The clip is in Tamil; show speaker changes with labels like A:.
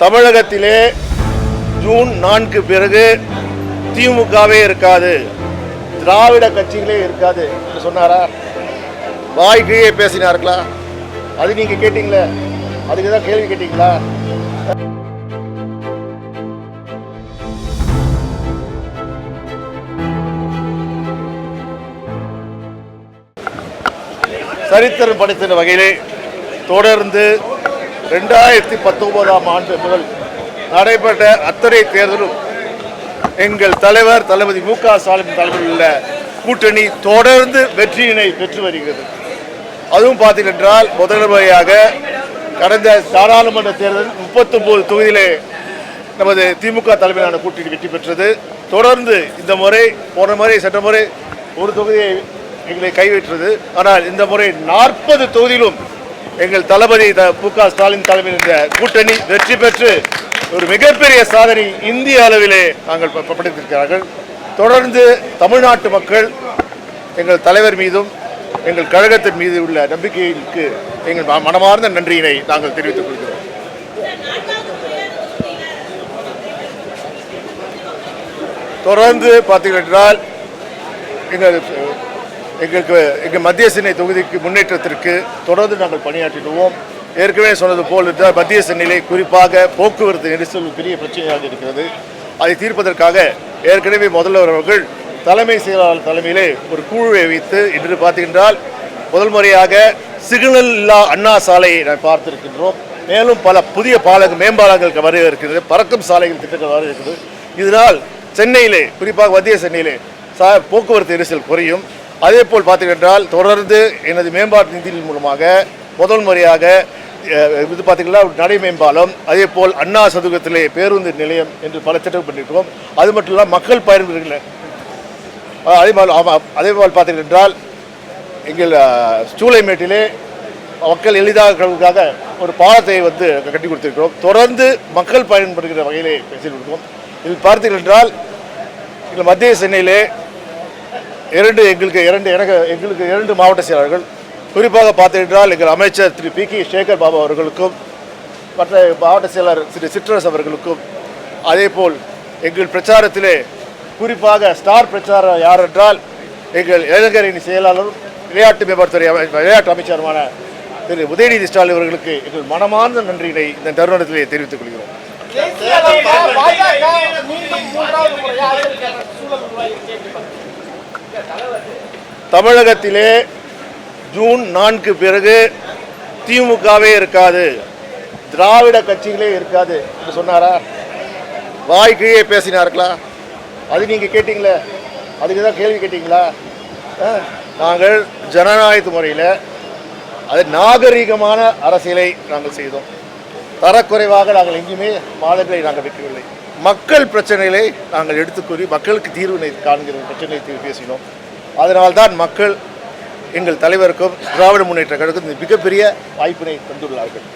A: தமிழகத்திலே ஜூன் நான்கு பிறகு திமுகவே இருக்காது. திராவிட கட்சிகளே இருக்காது. சொன்னாரா? வாய்க்கையே பேசினார்களா? அது நீங்க கேட்டீங்களே? அதுக்கு தான் கேள்வி கேட்டீங்களா? சரித்திரம் படைத்த வகையிலே தொடர்ந்து ரெண்டாயிரத்தி பத்தொன்பதாம் ஆண்டு முதல் நடைபெற்ற அத்தனை தேர்தலும் எங்கள் தலைவர் தளபதி மு க ஸ்டாலின் தலைமையில் உள்ள கூட்டணி தொடர்ந்து வெற்றியினை பெற்று வருகிறது. அதுவும் பார்த்தீங்கன்றால் முதல் முறையாக கடந்த நாடாளுமன்ற தேர்தல் முப்பத்தொம்போது தொகுதியிலே நமது திமுக தலைமையிலான கூட்டணி வெற்றி பெற்றது. தொடர்ந்து இந்த முறை போன முறை சென்ற முறை ஒரு தொகுதியை எங்களை கைவிட்டது. ஆனால் இந்த முறை நாற்பது தொகுதியிலும் எங்கள் தளபதி மு க ஸ்டாலின் தலைமையில் இருந்த கூட்டணி வெற்றி பெற்று ஒரு மிகப்பெரிய சாதனை இந்திய அளவிலே நாங்கள் படைத்திருக்கிறார்கள். தொடர்ந்து தமிழ்நாட்டு மக்கள் எங்கள் தலைவர் மீதும் எங்கள் கழகத்தின் மீது உள்ள நம்பிக்கைக்கு எங்கள் மனமார்ந்த நன்றியினை நாங்கள் தெரிவித்துக் கொள்கிறோம். தொடர்ந்து பார்த்தீர்கள் என்றால் எங்கள் எங்களுக்கு எங்கள் மத்திய சென்னை தொகுதிக்கு முன்னேற்றத்திற்கு தொடர்ந்து நாங்கள் பணியாற்றிடுவோம். ஏற்கனவே சொன்னது போல் இருந்தால் மத்திய சென்னையிலே குறிப்பாக போக்குவரத்து நெரிசல் பெரிய பிரச்சனையாக இருக்கிறது. அதை தீர்ப்பதற்காக ஏற்கனவே முதல்வர் அவர்கள் தலைமை செயலாளர் தலைமையிலே ஒரு குழுவை வைத்து இன்று பார்த்தீங்கன்றால் முதல் முறையாக சிக்னல் இல்லா அண்ணா சாலையை நாம் பார்த்திருக்கின்றோம். மேலும் பல புதிய பாலக மேம்பாலங்களுக்கு வர இருக்கிறது பறக்கும் சாலைகள் திட்டங்கள் வர இருக்கிறது இதனால் சென்னையிலே குறிப்பாக மத்திய சென்னையிலே சா போக்குவரத்து நெரிசல் குறையும். அதே போல் பார்த்தீங்கன்றால் தொடர்ந்து எனது மேம்பாட்டு நிதியின் மூலமாக முதல் முறையாக இது பார்த்தீங்கன்னா நடை மேம்பாலம் அதே போல் அண்ணா சதுக்கத்திலே பேருந்து நிலையம் என்று பல திட்டம் பண்ணியிருக்கிறோம். அது மட்டும் இல்லாமல் மக்கள் பயன்பெறுகிற அதே போல் ஆமாம் அதே போல் பார்த்தீங்கன்றால் எங்கள் சூளைமேட்டிலே மக்கள் எளிதாக ஒரு பாலத்தை வந்து கட்டி கொடுத்திருக்கிறோம். தொடர்ந்து மக்கள் பயன்படுகிற வகையிலே பேசிக் கொடுக்கிறோம் இதில் பார்த்தீர்கள் என்றால் மத்திய சென்னையிலே இரண்டு எங்களுக்கு இரண்டு எனக்கு எங்களுக்கு இரண்டு மாவட்ட செயலாளர்கள். குறிப்பாக பார்த்தீர்கள் எங்கள் அமைச்சர் திரு பி கே சேகர் பாபு அவர்களுக்கும் மற்ற மாவட்ட செயலாளர் திரு சிற்றரசு அவர்களுக்கும் அதேபோல் எங்கள் பிரச்சாரத்திலே குறிப்பாக ஸ்டார் பிரச்சாரம் யார் என்றால் எங்கள் இளைஞரணி செயலாளரும் விளையாட்டு மேம்பாட்டுத்துறை அமை- விளையாட்டு அமைச்சருமான திரு உதயநிதி ஸ்டாலின் அவர்களுக்கு எங்கள் மனமார்ந்த நன்றியினை இந்த தருணத்திலே தெரிவித்துக் கொள்கிறோம்.
B: பாஜக மீண்டும் மூன்றாவது
A: தமிழகத்திலே ஜூன் நான்கு பிறகு திமுகவே இருக்காது. திராவிட கட்சிகளே இருக்காது என்று சொன்னாரா? வாய்க்கையே பேசினார்களா? அது நீங்க கேட்டீங்களே? அதுக்கு தான் கேள்வி கேட்டீங்களா? நாங்கள் ஜனநாயக முறையில் அது நாகரிகமான அரசியலை நாங்கள் செய்தோம். தரக்குறைவாக நாங்கள் எங்கேயுமே மாதங்களை நாங்கள் வைக்கவில்லை. மக்கள் பிரச்சனைகளை நாங்கள் எடுத்துக்கூறி மக்களுக்கு தீர்வினை காண்கிற பிரச்சனையை தீர்வு பேசினோம். அதனால்தான் மக்கள் எங்கள் தலைவருக்கும் திராவிட முன்னேற்ற கழகத்துக்கும் மிகப்பெரிய வாய்ப்பினை தந்துள்ளார்கள்.